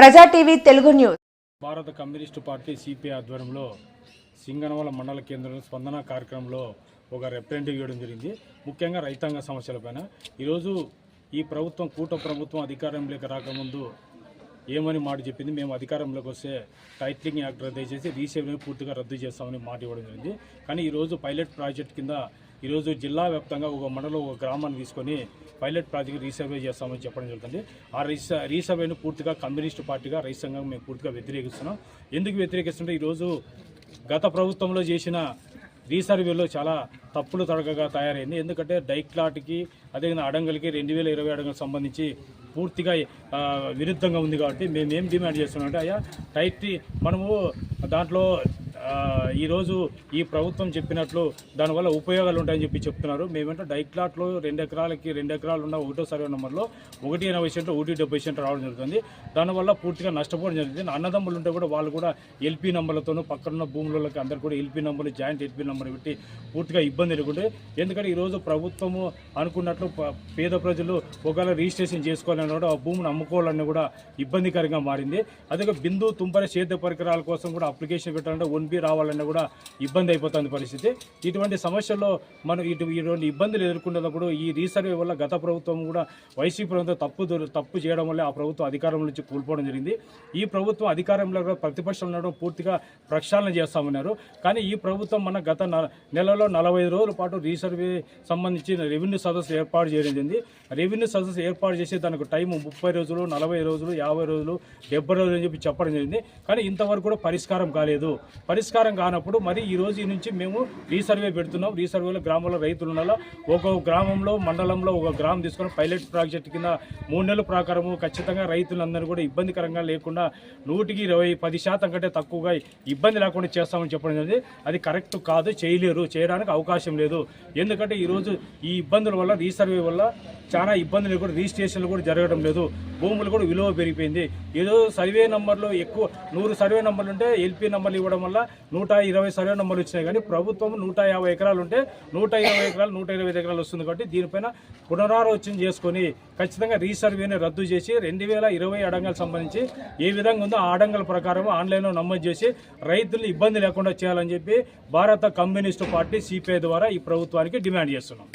Praja TV Telugu news. భారత communist party CPI ఆధ్వర్యంలో సింగనవల మండల కేంద్రంలో స్పందన కార్యక్రమంలో ఒక రిప్రజెంటేటివ్ ఇవ్వడం జరిగింది. ముఖ్యంగా రైతాంగ సమస్యలపైన ఈరోజు ఈ ప్రభుత్వం కూట ప్రభుత్వం అధికారంలోకి రాకముందు ఏమని మాట చెప్పింది? మేము అధికారంలోకి వస్తే టైట్లింగ్ యాక్ట్ రద్దు చేసి రీసేవ్ని పూర్తిగా రద్దు చేస్తామని మాట ఇవ్వడం జరిగింది. కానీ ఈరోజు పైలట్ ప్రాజెక్ట్ కింద ఈరోజు జిల్లా వ్యాప్తంగా ఒక మండలం ఒక గ్రామాన్ని తీసుకొని పైలట్ ప్రాజెక్ట్ రీసర్వే చేస్తామని చెప్పడం జరుగుతుంది. ఆ రీస రీసర్వేను పూర్తిగా కమ్యూనిస్టు పార్టీగా రైతు సంఘం మేము పూర్తిగా వ్యతిరేకిస్తున్నాం. ఎందుకు వ్యతిరేకిస్తుంటే ఈరోజు గత ప్రభుత్వంలో చేసిన రీసర్వేలో చాలా తప్పులు తడకగా తయారైంది. ఎందుకంటే డైక్లాట్కి అదేవిధంగా అడంగల్కి రెండు వేల ఇరవై అడంగల్ సంబంధించి పూర్తిగా విరుద్ధంగా ఉంది కాబట్టి మేము ఏం డిమాండ్ చేస్తున్నామంటే అయ్యా టైట్ మనము దాంట్లో ఈరోజు ఈ ప్రభుత్వం చెప్పినట్లు దానివల్ల ఉపయోగాలు ఉంటాయని చెప్పి చెప్తున్నారు. మేమంటే డైక్లాట్లో రెండు ఎకరాలకి రెండు ఎకరాలు ఉన్న ఒకటో సర్వే నెంబర్లో ఒకటి ఎనభై సెంటర్ ఒకటి డెబ్బై సెంటర్ రావడం జరుగుతుంది. దానివల్ల పూర్తిగా నష్టపోవడం జరుగుతుంది. అన్నదమ్ములు ఉంటే కూడా వాళ్ళు కూడా ఎల్పీ నెంబర్లతోనూ పక్కనున్న భూములకి అందరు కూడా ఎల్పీ నెంబర్లు జాయింట్ ఎల్పీ నెంబర్ పెట్టి పూర్తిగా ఇబ్బంది ఎదుర్కొంటే ఎందుకంటే ఈరోజు ప్రభుత్వము అనుకున్నట్లు పేద ప్రజలు ఒకవేళ రిజిస్ట్రేషన్ చేసుకోవాలని కూడా ఆ భూమిని అమ్ముకోవాలని కూడా ఇబ్బందికరంగా మారింది. అదే బిందు తుంపర సేద్య పరికరాల కోసం కూడా అప్లికేషన్ పెట్టాలంటే వన్ బి రావాలన్నా కూడా ఇబ్బంది అయిపోతుంది పరిస్థితి. ఇటువంటి సమస్యల్లో మనం ఇటు ఇటువంటి ఇబ్బందులు ఎదుర్కొన్నప్పుడు ఈ రీసర్వే వల్ల గత ప్రభుత్వం కూడా వైసీపీ ప్రభుత్వం తప్పు తప్పు చేయడం వల్ల ఆ ప్రభుత్వం అధికారం నుంచి కోల్పోవడం జరిగింది. ఈ ప్రభుత్వం అధికారంలో కూడా ఉండడం పూర్తిగా ప్రక్షాళన చేస్తామన్నారు. కానీ ఈ ప్రభుత్వం మన గత నెలలో నలభై రోజుల పాటు రీసర్వే సంబంధించిన రెవెన్యూ సదస్సు ఏర్పాటు చేయడం రెవెన్యూ సదస్సు ఏర్పాటు చేసి దానికి టైం ముప్పై రోజులు నలభై రోజులు యాభై రోజులు డెబ్బై రోజులు అని చెప్పి చెప్పడం జరిగింది. కానీ ఇంతవరకు కూడా పరిష్కారం కాలేదు. పరిష్కారం కానప్పుడు మరి ఈ రోజు నుంచి మేము రీసర్వే పెడుతున్నాం. రీసర్వేలో గ్రామంలో రైతులు ఉండాలో? ఒక గ్రామంలో మండలంలో ఒక గ్రామం తీసుకొని పైలట్ ప్రాజెక్ట్ కింద మూడు నెలల ప్రకారము ఖచ్చితంగా రైతులందరూ కూడా ఇబ్బందికరంగా లేకుండా నూటికి ఇరవై పది శాతం కంటే తక్కువగా ఇబ్బంది లేకుండా చేస్తామని చెప్పడం జరిగింది. అది కరెక్ట్ కాదు చేయలేరు చేయడానికి అవకాశం లేదు. ఎందుకంటే ఈరోజు ఈ ఇబ్బందుల వల్ల రీసర్వే వల్ల చాలా ఇబ్బందులు కూడా రిజిస్ట్రేషన్లు కూడా జరగడం లేదు. భూములు కూడా విలువ పెరిగిపోయింది. ఏదో సర్వే నెంబర్లు ఎక్కువ నూరు సర్వే నెంబర్లు ఉంటే ఎల్పీ నెంబర్లు ఇవ్వడం వల్ల నూట ఇరవై సర్వే నెంబర్లు వచ్చినాయి కానీ ప్రభుత్వం నూట యాభై ఎకరాలు ఉంటే నూట ఇరవై ఎకరాలు నూట ఇరవై ఎకరాలు వస్తుంది కాబట్టి దీనిపైన పునరాలోచన చేసుకొని ఖచ్చితంగా రీసర్వేని రద్దు చేసి రెండు వేల ఇరవై అడంగల్ సంబంధించి ఏ విధంగా ఉందో ఆ అడంగల్ ప్రకారం ఆన్లైన్లో నమోదు చేసి రైతులు ఇబ్బంది లేకుండా చేయాలని చెప్పి భారత కమ్యూనిస్టు పార్టీ సిపిఐ ద్వారా ఈ ప్రభుత్వానికి డిమాండ్ చేస్తున్నాం.